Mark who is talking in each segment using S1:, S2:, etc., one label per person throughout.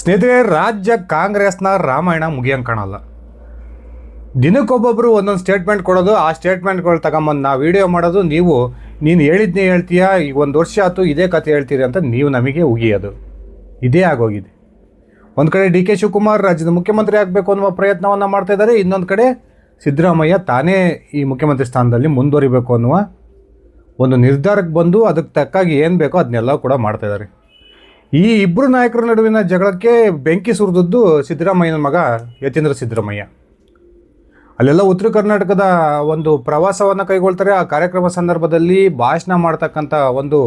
S1: ಸ್ನೇಹಿತರೆ, ರಾಜ್ಯ ಕಾಂಗ್ರೆಸ್ನ ರಾಮಾಯಣ ಮುಗಿಯಂಗೆ ಕಾಣಲ್ಲ. ದಿನಕ್ಕೊಬ್ಬೊಬ್ಬರು ಒಂದೊಂದು ಸ್ಟೇಟ್ಮೆಂಟ್ ಕೊಡೋದು, ಆ ಸ್ಟೇಟ್ಮೆಂಟ್ಗಳು ತಗೊಂಬಂದು ನಾವು ವಿಡಿಯೋ ಮಾಡೋದು, ನೀವು, ನೀನು ಹೇಳಿದ್ನೇ ಹೇಳ್ತೀಯಾ ಈಗ ಒಂದು ವರ್ಷ ಆಯ್ತು, ಇದೇ ಕತೆ ಹೇಳ್ತೀರಿ ಅಂತ ನೀವು ನಮಗೆ ಉಗಿಯೋದು. ಇದೇ ಆಗೋಗಿದೆ. ಒಂದು ಕಡೆ ಡಿ ಕೆ ಶಿವಕುಮಾರ್ ರಾಜ್ಯದ ಮುಖ್ಯಮಂತ್ರಿ ಆಗಬೇಕು ಅನ್ನುವ ಪ್ರಯತ್ನವನ್ನು ಮಾಡ್ತಾ ಇದ್ದಾರೆ, ಇನ್ನೊಂದು ಕಡೆ ಸಿದ್ದರಾಮಯ್ಯ ತಾನೇ ಈ ಮುಖ್ಯಮಂತ್ರಿ ಸ್ಥಾನದಲ್ಲಿ ಮುಂದುವರಿಬೇಕು ಅನ್ನುವ ಒಂದು ನಿರ್ಧಾರಕ್ಕೆ ಬಂದು ಅದಕ್ಕೆ ತಕ್ಕಾಗಿ ಏನು ಬೇಕೋ ಅದನ್ನೆಲ್ಲ ಕೂಡ ಮಾಡ್ತಾ ಇದ್ದಾರೆ. ಈ ಇಬ್ಬರು ನಾಯಕರ ನಡುವಿನ ಜಗಳಕ್ಕೆ ಬೆಂಕಿ ಸುರಿದದ್ದು ಸಿದ್ದರಾಮಯ್ಯನ ಮಗ ಯತೀಂದ್ರ ಸಿದ್ದರಾಮಯ್ಯ. ಅಲ್ಲೆಲ್ಲ ಉತ್ತರ ಕರ್ನಾಟಕದ ಒಂದು ಪ್ರವಾಸವನ್ನು ಕೈಗೊಳ್ತಾರೆ. ಆ ಕಾರ್ಯಕ್ರಮ ಸಂದರ್ಭದಲ್ಲಿ ಭಾಷಣ ಮಾಡ್ತಕ್ಕಂಥ ಒಂದು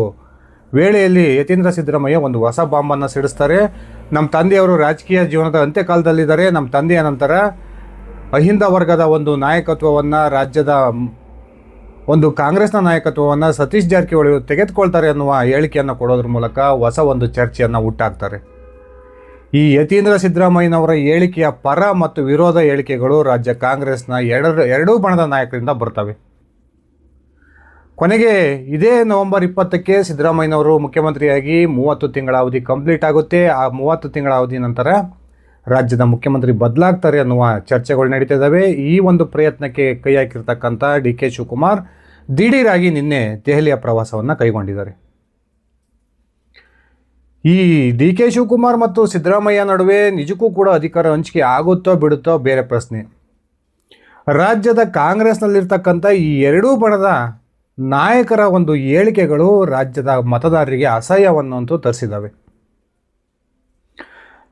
S1: ವೇಳೆಯಲ್ಲಿ ಯತೀಂದ್ರ ಸಿದ್ದರಾಮಯ್ಯ ಒಂದು ಹೊಸ ಬಾಂಬನ್ನು ಸಿಡಿಸ್ತಾರೆ. ನಮ್ಮ ತಂದೆಯವರು ರಾಜಕೀಯ ಜೀವನದ ಅಂತ್ಯಕಾಲದಲ್ಲಿದ್ದಾರೆ. ನಮ್ಮ ತಂದೆಯ ನಂತರ ಅಹಿಂದ ವರ್ಗದ ಒಂದು ನಾಯಕತ್ವವನ್ನು ರಾಜ್ಯದ ಒಂದು ಕಾಂಗ್ರೆಸ್ನ ನಾಯಕತ್ವವನ್ನು ಸತೀಶ್ ಜಾರಕಿಹೊಳಿ ತೆಗೆದುಕೊಳ್ತಾರೆ ಅನ್ನುವ ಹೇಳಿಕೆಯನ್ನು ಕೊಡೋದ್ರ ಮೂಲಕ ಹೊಸ ಒಂದು ಚರ್ಚೆಯನ್ನು ಹುಟ್ಟಾಕ್ತಾರೆ. ಈ ಯತೀಂದ್ರ ಸಿದ್ದರಾಮಯ್ಯನವರ ಹೇಳಿಕೆಯ ಪರ ಮತ್ತು ವಿರೋಧ ಹೇಳಿಕೆಗಳು ರಾಜ್ಯ ಕಾಂಗ್ರೆಸ್ನ ಎರಡು, ಎರಡೂ ಬಣದ ನಾಯಕರಿಂದ ಬರ್ತವೆ. ಕೊನೆಗೆ ಇದೇ ನವೆಂಬರ್ ಇಪ್ಪತ್ತಕ್ಕೆ ಸಿದ್ದರಾಮಯ್ಯನವರು ಮುಖ್ಯಮಂತ್ರಿಯಾಗಿ ಮೂವತ್ತು ತಿಂಗಳ ಅವಧಿ ಕಂಪ್ಲೀಟ್ ಆಗುತ್ತೆ. ಆ ಮೂವತ್ತು ತಿಂಗಳ ಅವಧಿ ನಂತರ ರಾಜ್ಯದ ಮುಖ್ಯಮಂತ್ರಿ ಬದಲಾಗ್ತಾರೆ ಅನ್ನುವ ಚರ್ಚೆಗಳು ನಡೀತಾ ಇದ್ದಾವೆ. ಈ ಒಂದು ಪ್ರಯತ್ನಕ್ಕೆ ಕೈ ಹಾಕಿರ್ತಕ್ಕಂಥ ಡಿ ಕೆ ಶಿವಕುಮಾರ್ ದಿಢೀರಾಗಿ ನಿನ್ನೆ ದೆಹಲಿಯ ಪ್ರವಾಸವನ್ನು ಕೈಗೊಂಡಿದ್ದಾರೆ. ಈ ಡಿ ಕೆ ಶಿವಕುಮಾರ್ ಮತ್ತು ಸಿದ್ದರಾಮಯ್ಯ ನಡುವೆ ನಿಜಕ್ಕೂ ಕೂಡ ಅಧಿಕಾರ ಹಂಚಿಕೆ ಆಗುತ್ತೋ ಬಿಡುತ್ತೋ ಬೇರೆ ಪ್ರಶ್ನೆ. ರಾಜ್ಯದ ಕಾಂಗ್ರೆಸ್ನಲ್ಲಿರ್ತಕ್ಕಂಥ ಈ ಎರಡೂ ಬಣದ ನಾಯಕರ ಒಂದು ಹೇಳಿಕೆಗಳು ರಾಜ್ಯದ ಮತದಾರರಿಗೆ ಅಸಹ್ಯವನ್ನಂತೂ ತರಿಸಿದ್ದಾವೆ.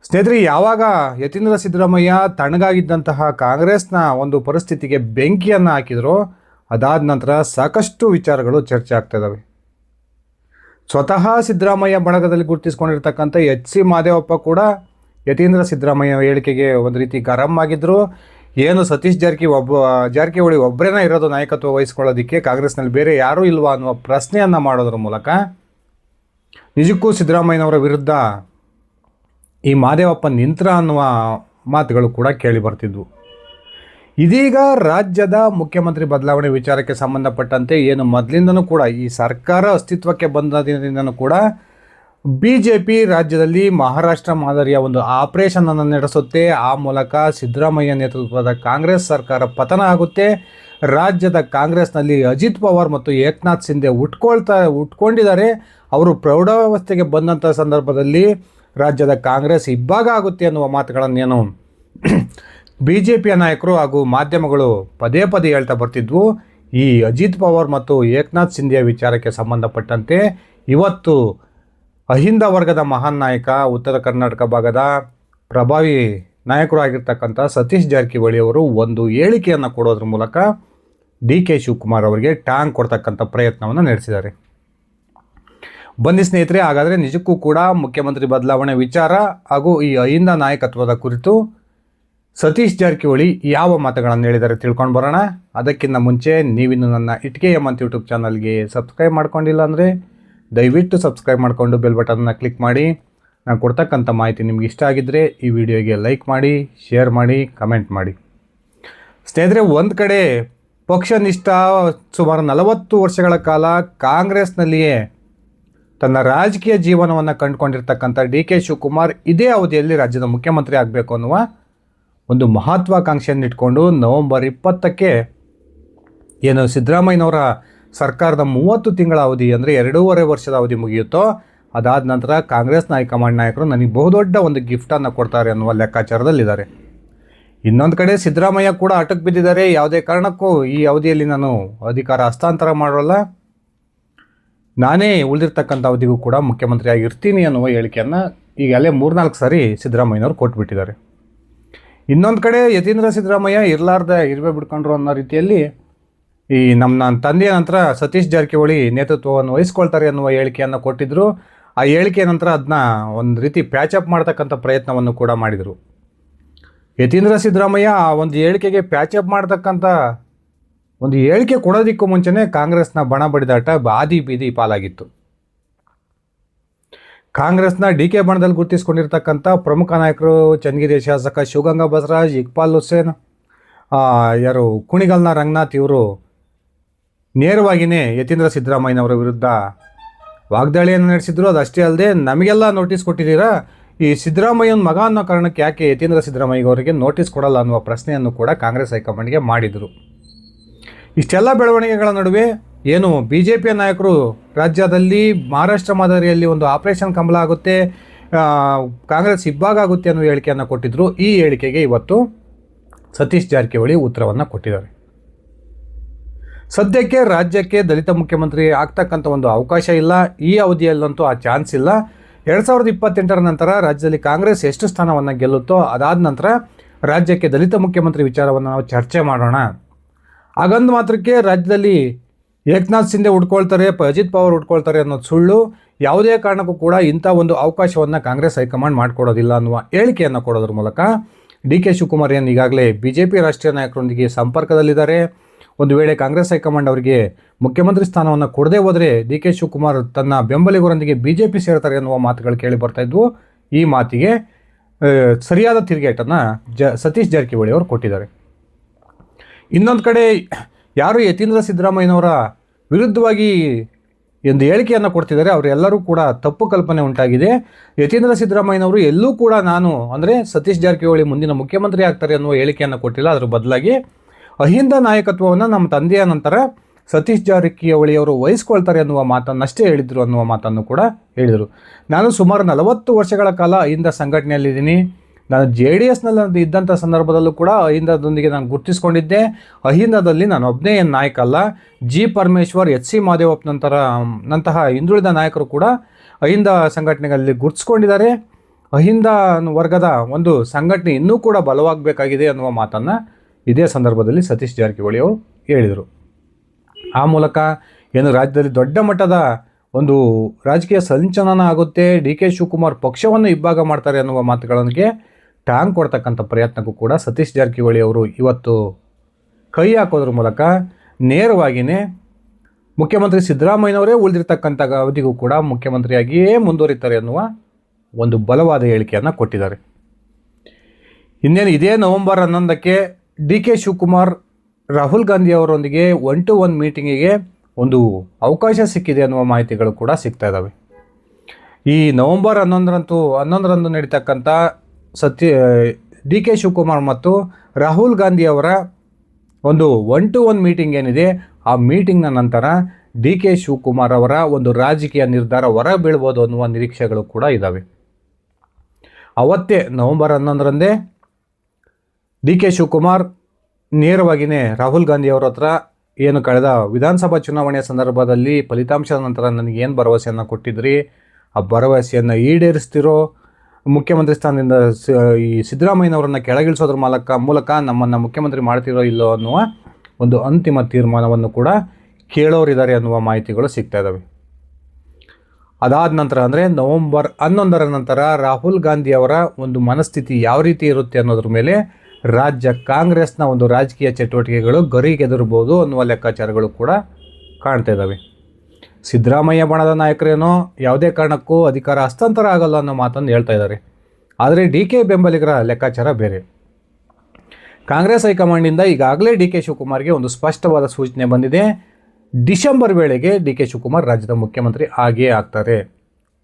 S1: ಸ್ನೇಹಿತರೆ, ಯಾವಾಗ ಯತೀಂದ್ರ ಸಿದ್ದರಾಮಯ್ಯ ತಣ್ಣಗಾಗಿದ್ದಂತಹ ಕಾಂಗ್ರೆಸ್ನ ಒಂದು ಪರಿಸ್ಥಿತಿಗೆ ಬೆಂಕಿಯನ್ನು ಹಾಕಿದ್ರು, ಅದಾದ ನಂತರ ಸಾಕಷ್ಟು ವಿಚಾರಗಳು ಚರ್ಚೆ ಆಗ್ತಾ ಇದ್ದಾವೆ ಸ್ವತಃ ಸಿದ್ದರಾಮಯ್ಯ ಬಳಗದಲ್ಲಿ ಗುರುತಿಸ್ಕೊಂಡಿರ್ತಕ್ಕಂಥ ಎಚ್ ಸಿ ಮಾದೇವಪ್ಪ ಕೂಡ ಯತೀಂದ್ರ ಸಿದ್ದರಾಮಯ್ಯ ಹೇಳಿಕೆಗೆ ಒಂದು ರೀತಿ ಗರಂ ಆಗಿದ್ದರು ಏನು ಸತೀಶ್ ಜಾರಕಿ ಒಬ್ಬ, ಜಾರಕಿಹೊಳಿ ಒಬ್ಬರೇನ ಇರೋದು ನಾಯಕತ್ವ ವಹಿಸ್ಕೊಳ್ಳೋದಕ್ಕೆ ಕಾಂಗ್ರೆಸ್ನಲ್ಲಿ ಬೇರೆ ಯಾರೂ ಇಲ್ವಾ ಅನ್ನುವ ಪ್ರಶ್ನೆಯನ್ನು ಮಾಡೋದ್ರ ಮೂಲಕ ನಿಜಕ್ಕೂ ಸಿದ್ದರಾಮಯ್ಯನವರ ವಿರುದ್ಧ ಈ ಮಾದೇವಪ್ಪ ನಿಂತ್ರ ಅನ್ನುವ ಮಾತುಗಳು ಕೂಡ ಕೇಳಿ ಬರ್ತಿದ್ವು. ಇದೀಗ ರಾಜ್ಯದ ಮುಖ್ಯಮಂತ್ರಿ ಬದಲಾವಣೆ ವಿಚಾರಕ್ಕೆ ಸಂಬಂಧಪಟ್ಟಂತೆ ಏನು ಮೊದಲಿಂದನೂ ಕೂಡ ಈ ಸರ್ಕಾರ ಅಸ್ತಿತ್ವಕ್ಕೆ ಬಂದ ದಿನದಿಂದನೂ ಕೂಡ ಬಿ ಜೆ ಪಿ ರಾಜ್ಯದಲ್ಲಿ ಮಹಾರಾಷ್ಟ್ರ ಮಾದರಿಯ ಒಂದು ಆಪರೇಷನನ್ನು ನಡೆಸುತ್ತೆ. ಆ ಮೂಲಕ ಸಿದ್ದರಾಮಯ್ಯ ನೇತೃತ್ವದ ಕಾಂಗ್ರೆಸ್ ಸರ್ಕಾರ ಪತನ ಆಗುತ್ತೆ. ರಾಜ್ಯದ ಕಾಂಗ್ರೆಸ್ನಲ್ಲಿ ಅಜಿತ್ ಪವಾರ್ ಮತ್ತು ಏಕನಾಥ್ ಸಿಂಧೆ ಉಟ್ಕೊಳ್ತಾ, ಉಟ್ಕೊಂಡಿದ್ದಾರೆ. ಅವರು ಪ್ರೌಢಾವಸ್ಥೆಗೆ ಬಂದಂಥ ಸಂದರ್ಭದಲ್ಲಿ ರಾಜ್ಯದ ಕಾಂಗ್ರೆಸ್ ಇಬ್ಬಾಗ ಆಗುತ್ತೆ ಅನ್ನುವ ಮಾತುಗಳನ್ನೇನು ಬಿ ಜೆ ಪಿಯ ನಾಯಕರು ಹಾಗೂ ಮಾಧ್ಯಮಗಳು ಪದೇ ಪದೇ ಹೇಳ್ತಾ ಬರ್ತಿದ್ವು. ಈ ಅಜಿತ್ ಪವಾರ್ ಮತ್ತು ಏಕನಾಥ್ ಸಿಂಧಿಯ ವಿಚಾರಕ್ಕೆ ಸಂಬಂಧಪಟ್ಟಂತೆ ಇವತ್ತು ಅಹಿಂದ ವರ್ಗದ ಮಹಾನ್ ನಾಯಕ, ಉತ್ತರ ಕರ್ನಾಟಕ ಭಾಗದ ಪ್ರಭಾವಿ ನಾಯಕರು ಆಗಿರ್ತಕ್ಕಂಥ ಸತೀಶ್ ಜಾರಕಿಹೊಳಿ ಅವರು ಒಂದು ಹೇಳಿಕೆಯನ್ನು ಕೊಡೋದ್ರ ಮೂಲಕ ಡಿ ಕೆ ಶಿವಕುಮಾರ್ ಅವರಿಗೆ ಟಾಂಗ್ ಕೊಡ್ತಕ್ಕಂಥ ಪ್ರಯತ್ನವನ್ನು ನಡೆಸಿದ್ದಾರೆ. ಬನ್ನಿ ಸ್ನೇಹಿತರೆ, ಹಾಗಾದರೆ ನಿಜಕ್ಕೂ ಕೂಡ ಮುಖ್ಯಮಂತ್ರಿ ಬದಲಾವಣೆ ವಿಚಾರ ಹಾಗೂ ಈ ಅಹಿಂದ ನಾಯಕತ್ವದ ಕುರಿತು ಸತೀಶ್ ಜಾರಕಿಹೊಳಿ ಯಾವ ಮಾತುಗಳನ್ನು ಹೇಳಿದ್ದಾರೆ ತಿಳ್ಕೊಂಡು ಬರೋಣ. ಅದಕ್ಕಿಂತ ಮುಂಚೆ ನೀವಿನ್ನು ನನ್ನ ಇಟ್ಕೆ ಎಂ ಅಂತ ಯೂಟ್ಯೂಬ್ ಚಾನಲ್ಗೆ ಸಬ್ಸ್ಕ್ರೈಬ್ ಮಾಡ್ಕೊಂಡಿಲ್ಲ ಅಂದರೆ ದಯವಿಟ್ಟು ಸಬ್ಸ್ಕ್ರೈಬ್ ಮಾಡಿಕೊಂಡು ಬೆಲ್ ಬಟನ್ನ ಕ್ಲಿಕ್ ಮಾಡಿ. ನಾನು ಕೊಡ್ತಕ್ಕಂಥ ಮಾಹಿತಿ ನಿಮ್ಗೆ ಇಷ್ಟ ಆಗಿದ್ದರೆ ಈ ವಿಡಿಯೋಗೆ ಲೈಕ್ ಮಾಡಿ, ಶೇರ್ ಮಾಡಿ, ಕಮೆಂಟ್ ಮಾಡಿ. ಸ್ನೇಹಿತರೆ, ಒಂದು ಕಡೆ ಪಕ್ಷನಿಷ್ಠ ಸುಮಾರು ನಲವತ್ತು ವರ್ಷಗಳ ಕಾಲ ಕಾಂಗ್ರೆಸ್ನಲ್ಲಿಯೇ ತನ್ನ ರಾಜಕೀಯ ಜೀವನವನ್ನು ಕಂಡುಕೊಂಡಿರ್ತಕ್ಕಂಥ ಡಿ ಕೆ ಶಿವಕುಮಾರ್ ಇದೇ ಅವಧಿಯಲ್ಲಿ ರಾಜ್ಯದ ಮುಖ್ಯಮಂತ್ರಿ ಆಗಬೇಕು ಅನ್ನುವ ಒಂದು ಮಹತ್ವಾಕಾಂಕ್ಷೆಯನ್ನು ಇಟ್ಕೊಂಡು ನವೆಂಬರ್ ಇಪ್ಪತ್ತಕ್ಕೆ ಏನು ಸಿದ್ದರಾಮಯ್ಯನವರ ಸರ್ಕಾರದ ಮೂವತ್ತು ತಿಂಗಳ ಅವಧಿ ಅಂದರೆ ಎರಡೂವರೆ ವರ್ಷದ ಅವಧಿ ಮುಗಿಯುತ್ತೋ, ಅದಾದ ನಂತರ ಕಾಂಗ್ರೆಸ್ ಹೈಕಮಾಂಡ್ ನಾಯಕರು ನನಗೆ ಬಹುದೊಡ್ಡ ಒಂದು ಗಿಫ್ಟನ್ನು ಕೊಡ್ತಾರೆ ಅನ್ನುವ ಲೆಕ್ಕಾಚಾರದಲ್ಲಿದ್ದಾರೆ. ಇನ್ನೊಂದು ಕಡೆ ಸಿದ್ದರಾಮಯ್ಯ ಕೂಡ ಅಟಕ್ ಬಿದ್ದಿದ್ದಾರೆ. ಯಾವುದೇ ಕಾರಣಕ್ಕೂ ಈ ಅವಧಿಯಲ್ಲಿ ನಾನು ಅಧಿಕಾರ ಹಸ್ತಾಂತರ ಮಾಡೋಲ್ಲ. ನಾನೇ ಉಳಿದಿರ್ತಕ್ಕಂಥ ಅವಧಿಗೂ ಕೂಡ ಮುಖ್ಯಮಂತ್ರಿಯಾಗಿ ಇರ್ತೀನಿ ಅನ್ನುವ ಹೇಳಿಕೆಯನ್ನು ಈಗಲೇ ಮೂರ್ನಾಲ್ಕು ಸಾರಿ ಸಿದ್ದರಾಮಯ್ಯನವರು ಕೊಟ್ಬಿಟ್ಟಿದ್ದಾರೆ. ಇನ್ನೊಂದು ಕಡೆ ಯತೀಂದ್ರ ಸಿದ್ದರಾಮಯ್ಯ ಇರಲಾರ್ದ ಇರುವೆ ಬಿಡ್ಕೊಂಡ್ರು ಅನ್ನೋ ರೀತಿಯಲ್ಲಿ ಈ ನಮ್ಮ ನನ್ನ ತಂದೆಯ ನಂತರ ಸತೀಶ್ ಜಾರಕಿಹೊಳಿ ನೇತೃತ್ವವನ್ನು ವಹಿಸ್ಕೊಳ್ತಾರೆ ಅನ್ನುವ ಹೇಳಿಕೆಯನ್ನು ಕೊಟ್ಟಿದ್ದರು ಆ ಹೇಳಿಕೆ ನಂತರ ಅದನ್ನ ಒಂದು ರೀತಿ ಪ್ಯಾಚಪ್ ಮಾಡ್ತಕ್ಕಂಥ ಪ್ರಯತ್ನವನ್ನು ಕೂಡ ಮಾಡಿದರು. ಯತೀಂದ್ರ ಸಿದ್ದರಾಮಯ್ಯ ಆ ಒಂದು ಹೇಳಿಕೆಗೆ ಪ್ಯಾಚಪ್ ಮಾಡ್ತಕ್ಕಂಥ ಒಂದು ಹೇಳಿಕೆ ಕೊಡೋದಕ್ಕೂ ಮುಂಚೆನೇ ಕಾಂಗ್ರೆಸ್ನ ಬಣ ಬಡಿದಾಟ ಬಾದಿ ಬೀದಿ ಪಾಲಾಗಿತ್ತು. ಕಾಂಗ್ರೆಸ್ನ ಡಿ ಕೆ ಬಣದಲ್ಲಿ ಗುರುತಿಸ್ಕೊಂಡಿರ್ತಕ್ಕಂಥ ಪ್ರಮುಖ ನಾಯಕರು ಚನ್ನಗಿರಿ ಶಾಸಕ ಶಿವಗಂಗಾ ಬಸವರಾಜ್, ಇಕ್ಬಾಲ್ ಹುಸೇನ್ ಯಾರು ಕುಣಿಗಲ್ನ ರಂಗನಾಥ್ ಇವರು ನೇರವಾಗಿಯೇ ಯತೀಂದ್ರ ಸಿದ್ದರಾಮಯ್ಯನವರ ವಿರುದ್ಧ ವಾಗ್ದಾಳಿಯನ್ನು ನಡೆಸಿದ್ರು. ಅದು ಅಷ್ಟೇ ಅಲ್ಲದೆ ನಮಗೆಲ್ಲ ನೋಟಿಸ್ ಕೊಟ್ಟಿದ್ದೀರಾ? ಈ ಸಿದ್ದರಾಮಯ್ಯನ ಮಗ ಅನ್ನೋ ಕಾರಣಕ್ಕೆ ಯಾಕೆ ಯತೀಂದ್ರ ಸಿದ್ದರಾಮಯ್ಯ ಅವರಿಗೆ ನೋಟಿಸ್ ಕೊಡಲ್ಲ ಅನ್ನುವ ಪ್ರಶ್ನೆಯನ್ನು ಕೂಡ ಕಾಂಗ್ರೆಸ್ ಹೈಕಮಾಂಡ್ಗೆ ಮಾಡಿದರು. ಇಷ್ಟೆಲ್ಲ ಬೆಳವಣಿಗೆಗಳ ನಡುವೆ ಏನು ಬಿ ಜೆ ಪಿಯ ನಾಯಕರು ರಾಜ್ಯದಲ್ಲಿ ಮಹಾರಾಷ್ಟ್ರ ಮಾದರಿಯಲ್ಲಿ ಒಂದು ಆಪರೇಷನ್ ಕಮಲ ಆಗುತ್ತೆ ಕಾಂಗ್ರೆಸ್ ಇಬ್ಬಾಗ ಆಗುತ್ತೆ ಅನ್ನೋ ಹೇಳಿಕೆಯನ್ನು ಕೊಟ್ಟಿದ್ದರು ಈ ಹೇಳಿಕೆಗೆ ಇವತ್ತು ಸತೀಶ್ ಜಾರಕಿಹೊಳಿ ಉತ್ತರವನ್ನು ಕೊಟ್ಟಿದ್ದಾರೆ. ಸದ್ಯಕ್ಕೆ ರಾಜ್ಯಕ್ಕೆ ದಲಿತ ಮುಖ್ಯಮಂತ್ರಿ ಆಗ್ತಕ್ಕಂಥ ಒಂದು ಅವಕಾಶ ಇಲ್ಲ. ಈ ಅವಧಿಯಲ್ಲಂತೂ ಆ ಚಾನ್ಸ್ ಇಲ್ಲ. ಎರಡು ಸಾವಿರದ ಇಪ್ಪತ್ತೆಂಟರ ನಂತರ ರಾಜ್ಯದಲ್ಲಿ ಕಾಂಗ್ರೆಸ್ ಎಷ್ಟು ಸ್ಥಾನವನ್ನು ಗೆಲ್ಲುತ್ತೋ ಅದಾದ ನಂತರ ರಾಜ್ಯಕ್ಕೆ ದಲಿತ ಮುಖ್ಯಮಂತ್ರಿ ವಿಚಾರವನ್ನು ನಾವು ಚರ್ಚೆ ಮಾಡೋಣ. ಹಾಗಂದು ಮಾತ್ರಕ್ಕೆ ರಾಜ್ಯದಲ್ಲಿ ಏಕನಾಥ್ ಸಿಂಧೆ ಉಟ್ಕೊಳ್ತಾರೆ, ಅಜಿತ್ ಪವಾರ್ ಉಟ್ಕೊಳ್ತಾರೆ ಅನ್ನೋದು ಸುಳ್ಳು. ಯಾವುದೇ ಕಾರಣಕ್ಕೂ ಕೂಡ ಇಂಥ ಒಂದು ಅವಕಾಶವನ್ನು ಕಾಂಗ್ರೆಸ್ ಹೈಕಮಾಂಡ್ ಮಾಡಿಕೊಡೋದಿಲ್ಲ ಅನ್ನುವ ಹೇಳಿಕೆಯನ್ನು ಕೊಡೋದ್ರ ಮೂಲಕ ಡಿ ಕೆ ಶಿವಕುಮಾರ್ ಏನು ಈಗಾಗಲೇ ಬಿ ಜೆ ಪಿ ರಾಷ್ಟ್ರೀಯ ನಾಯಕರೊಂದಿಗೆ ಸಂಪರ್ಕದಲ್ಲಿದ್ದಾರೆ. ಒಂದು ವೇಳೆ ಕಾಂಗ್ರೆಸ್ ಹೈಕಮಾಂಡ್ ಅವರಿಗೆ ಮುಖ್ಯಮಂತ್ರಿ ಸ್ಥಾನವನ್ನು ಕೊಡದೇ ಹೋದರೆ ಡಿ ಕೆ ಶಿವಕುಮಾರ್ ತನ್ನ ಬೆಂಬಲಿಗರೊಂದಿಗೆ ಬಿ ಜೆ ಪಿ ಸೇರ್ತಾರೆ ಅನ್ನುವ ಮಾತುಗಳು ಕೇಳಿ ಬರ್ತಾ ಇದ್ವು. ಈ ಮಾತಿಗೆ ಸರಿಯಾದ ತಿರುಗೇಟನ್ನು ಜ, ಸತೀಶ್ ಜಾರಕಿಹೊಳಿ ಅವರು ಕೊಟ್ಟಿದ್ದಾರೆ. ಇನ್ನೊಂದು ಕಡೆ ಯಾರು ಯತೀಂದ್ರ ಸಿದ್ದರಾಮಯ್ಯನವರ ವಿರುದ್ಧವಾಗಿ ಒಂದು ಹೇಳಿಕೆಯನ್ನು ಕೊಡ್ತಿದ್ದಾರೆ. ಅವರೆಲ್ಲರೂ ಕೂಡ ತಪ್ಪು ಕಲ್ಪನೆ ಉಂಟಾಗಿದೆ. ಯತೀಂದ್ರ ಸಿದ್ದರಾಮಯ್ಯನವರು ಎಲ್ಲೂ ಕೂಡ ನಾನು, ಅಂದರೆ ಸತೀಶ್ ಜಾರಕಿಹೊಳಿ ಮುಂದಿನ ಮುಖ್ಯಮಂತ್ರಿ ಆಗ್ತಾರೆ ಅನ್ನುವ ಹೇಳಿಕೆಯನ್ನು ಕೊಟ್ಟಿಲ್ಲ. ಅದರ ಬದಲಾಗಿ ಅಹಿಂದ ನಾಯಕತ್ವವನ್ನು ನಮ್ಮ ತಂದೆಯ ನಂತರ ಸತೀಶ್ ಜಾರಕಿಹೊಳಿಯವರು ವಹಿಸ್ಕೊಳ್ತಾರೆ ಅನ್ನುವ ಮಾತನ್ನಷ್ಟೇ ಹೇಳಿದರು ಅನ್ನುವ ಮಾತನ್ನು ಕೂಡ ಹೇಳಿದರು. ನಾನು ಸುಮಾರು ನಲವತ್ತು ವರ್ಷಗಳ ಕಾಲ ಅಹಿಂದ ಸಂಘಟನೆಯಲ್ಲಿದ್ದೀನಿ. ನಾನು ಜೆ ಡಿ ಎಸ್ನಲ್ಲಿ ಇದ್ದಂಥ ಸಂದರ್ಭದಲ್ಲೂ ಕೂಡ ಅಹಿಂದದೊಂದಿಗೆ ನಾನು ಗುರುತಿಸ್ಕೊಂಡಿದ್ದೆ. ಅಹಿಂದದಲ್ಲಿ ನಾನು ಒಬ್ಬನೇ ಏನು ನಾಯಕ ಅಲ್ಲ G Parameshwar, H C Mahadevappa ನಂತರ, ನಂತಹ ಹಿಂದುಳಿದ ನಾಯಕರು ಕೂಡ ಅಹಿಂದ ಸಂಘಟನೆಗಳಲ್ಲಿ ಗುರುತಿಸ್ಕೊಂಡಿದ್ದಾರೆ. ಅಹಿಂದ ವರ್ಗದ ಒಂದು ಸಂಘಟನೆ ಇನ್ನೂ ಕೂಡ ಬಲವಾಗಬೇಕಾಗಿದೆ ಅನ್ನುವ ಮಾತನ್ನು ಇದೇ ಸಂದರ್ಭದಲ್ಲಿ ಸತೀಶ್ ಜಾರಕಿಹೊಳಿ ಅವರು ಹೇಳಿದರು. ಆ ಮೂಲಕ ಏನು ರಾಜ್ಯದಲ್ಲಿ ದೊಡ್ಡ ಮಟ್ಟದ ಒಂದು ರಾಜಕೀಯ ಸಂಚಲನ ಆಗುತ್ತೆ. ಡಿ ಕೆ ಶಿವಕುಮಾರ್ ಪಕ್ಷವನ್ನು ಇಬ್ಬಾಗ ಮಾಡ್ತಾರೆ ಅನ್ನುವ ಮಾತುಗಳಿಗೆ ಟಾಂಗ್ ಕೊಡ್ತಕ್ಕಂಥ ಪ್ರಯತ್ನಕ್ಕೂ ಕೂಡ ಸತೀಶ್ ಜಾರಕಿಹೊಳಿ ಅವರು ಇವತ್ತು ಕೈ ಹಾಕೋದ್ರ ಮೂಲಕ ನೇರವಾಗಿಯೇ ಮುಖ್ಯಮಂತ್ರಿ ಸಿದ್ದರಾಮಯ್ಯನವರೇ ಉಳಿದಿರ್ತಕ್ಕಂಥ ಅವಧಿಗೂ ಕೂಡ ಮುಖ್ಯಮಂತ್ರಿಯಾಗಿಯೇ ಮುಂದುವರಿತಾರೆ ಅನ್ನುವ ಒಂದು ಬಲವಾದ ಹೇಳಿಕೆಯನ್ನು ಕೊಟ್ಟಿದ್ದಾರೆ. ಇನ್ನೇನು ಇದೇ ನವೆಂಬರ್ ಹನ್ನೊಂದಕ್ಕೆ ಡಿ ಕೆ ಶಿವಕುಮಾರ್, ರಾಹುಲ್ ಗಾಂಧಿ ಅವರೊಂದಿಗೆ ಒನ್ ಟು ಒನ್ ಮೀಟಿಂಗಿಗೆ ಒಂದು ಅವಕಾಶ ಸಿಕ್ಕಿದೆ ಅನ್ನುವ ಮಾಹಿತಿಗಳು ಕೂಡ ಸಿಗ್ತಾ ಇದ್ದಾವೆ. ಈ ನವೆಂಬರ್ ಹನ್ನೊಂದರಂತೂ ಹನ್ನೊಂದರಂದು ನಡೀತಕ್ಕಂಥ ಸತ್ಯ ಡಿ ಕೆ ಶಿವಕುಮಾರ್ ಮತ್ತು ರಾಹುಲ್ ಗಾಂಧಿ ಅವರ ಒಂದು ಒನ್ ಟು ಒನ್ ಮೀಟಿಂಗ್ ಏನಿದೆ, ಆ ಮೀಟಿಂಗ್ನ ನಂತರ ಡಿ ಕೆ ಶಿವಕುಮಾರ್ ಅವರ ಒಂದು ರಾಜಕೀಯ ನಿರ್ಧಾರ ಹೊರ ಬೀಳ್ಬೋದು ಅನ್ನುವ ನಿರೀಕ್ಷೆಗಳು ಕೂಡ ಇದ್ದಾವೆ ಅವತ್ತೇ ನವೆಂಬರ್ ಹನ್ನೊಂದರಂದೇ ಡಿ ಕೆ ಶಿವಕುಮಾರ್ ನೇರವಾಗಿಯೇ ರಾಹುಲ್ ಗಾಂಧಿ ಅವರ ಹತ್ರ ಏನು ಕಳೆದ ವಿಧಾನಸಭಾ ಚುನಾವಣೆಯ ಸಂದರ್ಭದಲ್ಲಿ ಫಲಿತಾಂಶದ ನಂತರ ನನಗೆ ಏನು ಭರವಸೆಯನ್ನು ಕೊಟ್ಟಿದ್ರಿ? ಆ ಭರವಸೆಯನ್ನು ಈಡೇರಿಸ್ತಿರೋ ಮುಖ್ಯಮಂತ್ರಿ ಸ್ಥಾನದಿಂದ ಈ ಸಿದ್ದರಾಮಯ್ಯನವರನ್ನು ಕೆಳಗಿಳಿಸೋದ್ರ ಮೂಲಕ ಮೂಲಕ ನಮ್ಮನ್ನು ಮುಖ್ಯಮಂತ್ರಿ ಮಾಡ್ತಿರೋ ಇಲ್ಲೋ ಅನ್ನುವ ಒಂದು ಅಂತಿಮ ತೀರ್ಮಾನವನ್ನು ಕೂಡ ಕೇಳೋರಿದ್ದಾರೆ ಅನ್ನುವ ಮಾಹಿತಿಗಳು ಸಿಗ್ತಾ ಇದ್ದಾವೆ ಅದಾದ ನಂತರ ಅಂದರೆ ನವೆಂಬರ್ ಹನ್ನೊಂದರ ನಂತರ ರಾಹುಲ್ ಗಾಂಧಿ ಅವರ ಒಂದು ಮನಸ್ಥಿತಿ ಯಾವ ರೀತಿ ಇರುತ್ತೆ ಅನ್ನೋದ್ರ ಮೇಲೆ ರಾಜ್ಯ ಕಾಂಗ್ರೆಸ್ನ ಒಂದು ರಾಜಕೀಯ ಚಟುವಟಿಕೆಗಳು ಗರಿಗೆದರ್ಬೋದು ಅನ್ನುವ ಲೆಕ್ಕಾಚಾರಗಳು ಕೂಡ ಕಾಣ್ತಾ ಇದ್ದಾವೆ ಸಿದ್ದರಾಮಯ್ಯ ಬಣದ ನಾಯಕರೇನೋ ಯಾವುದೇ ಕಾರಣಕ್ಕೂ ಅಧಿಕಾರ ಹಸ್ತಾಂತರ ಆಗಲ್ಲ ಅನ್ನೋ ಮಾತನ್ನು ಹೇಳ್ತಾ ಇದ್ದಾರೆ. ಆದರೆ ಡಿ ಕೆ ಬೆಂಬಲಿಗರ ಲೆಕ್ಕಾಚಾರ ಬೇರೆ. ಕಾಂಗ್ರೆಸ್ ಹೈಕಮಾಂಡಿಂದ ಈಗಾಗಲೇ ಡಿ ಕೆ ಶಿವಕುಮಾರ್ಗೆ ಒಂದು ಸ್ಪಷ್ಟವಾದ ಸೂಚನೆ ಬಂದಿದೆ. ಡಿಸೆಂಬರ್ ವೇಳೆಗೆ ಡಿ ಕೆ ಶಿವಕುಮಾರ್ ರಾಜ್ಯದ ಮುಖ್ಯಮಂತ್ರಿ ಆಗಿಯೇ ಆಗ್ತಾರೆ.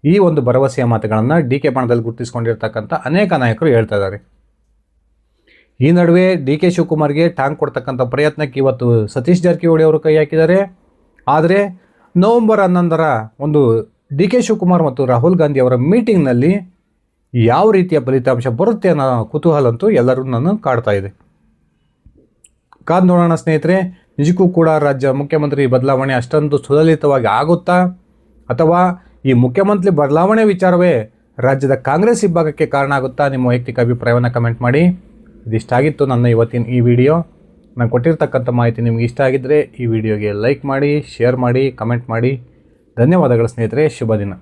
S1: ಈ ಒಂದು ಭರವಸೆಯ ಮಾತುಗಳನ್ನು ಡಿ ಕೆ ಬಣದಲ್ಲಿ ಗುರುತಿಸಿಕೊಂಡಿರ್ತಕ್ಕಂಥ ಅನೇಕ ನಾಯಕರು ಹೇಳ್ತಾ ಇದ್ದಾರೆ. ಈ ನಡುವೆ ಡಿ ಕೆ ಶಿವಕುಮಾರ್ಗೆ ಟಾಂಗ್ ಕೊಡ್ತಕ್ಕಂಥ ಪ್ರಯತ್ನಕ್ಕೆ ಇವತ್ತು ಸತೀಶ್ ಜಾರಕಿಹೊಳಿ ಅವರು ಕೈ ಹಾಕಿದ್ದಾರೆ. ಆದರೆ ನವೆಂಬರ್ ಹನ್ನೊಂದರ ಒಂದು ಡಿ ಕೆ ಶಿವಕುಮಾರ್ ಮತ್ತು ರಾಹುಲ್ ಗಾಂಧಿ ಅವರ ಮೀಟಿಂಗ್ನಲ್ಲಿ ಯಾವ ರೀತಿಯ ಫಲಿತಾಂಶ ಬರುತ್ತೆ ಅನ್ನೋ ಕುತೂಹಲ ಅಂತೂ ಎಲ್ಲರೂ ನಾನು ಕಾಡ್ತಾ ಇದೆ. ಕಾದ್ ನೋಡೋಣ ಸ್ನೇಹಿತರೆ, ನಿಜಕ್ಕೂ ಕೂಡ ರಾಜ್ಯ ಮುಖ್ಯಮಂತ್ರಿ ಬದಲಾವಣೆ ಅಷ್ಟೊಂದು ಸುಲಲಿತವಾಗಿ ಆಗುತ್ತಾ? ಅಥವಾ ಈ ಮುಖ್ಯಮಂತ್ರಿ ಬದಲಾವಣೆ ವಿಚಾರವೇ ರಾಜ್ಯದ ಕಾಂಗ್ರೆಸ್ ವಿಭಾಗಕ್ಕೆ ಕಾರಣ ಆಗುತ್ತಾ? ನಿಮ್ಮ ವೈಯಕ್ತಿಕ ಅಭಿಪ್ರಾಯವನ್ನು ಕಮೆಂಟ್ ಮಾಡಿ. ಇದಿಷ್ಟಾಗಿತ್ತು ನನ್ನ ಇವತ್ತಿನ ಈ ವಿಡಿಯೋ. ನಾನು ಕೊಟ್ಟಿರ್ತಕ್ಕಂಥ ಮಾಹಿತಿ ನಿಮಗೆ ಇಷ್ಟ ಆಗಿದ್ದರೆ ಈ ವಿಡಿಯೋಗೆ ಲೈಕ್ ಮಾಡಿ ಶೇರ್ ಮಾಡಿ ಕಮೆಂಟ್ ಮಾಡಿ. ಧನ್ಯವಾದಗಳು ಸ್ನೇಹಿತರೆ ಶುಭ ದಿನ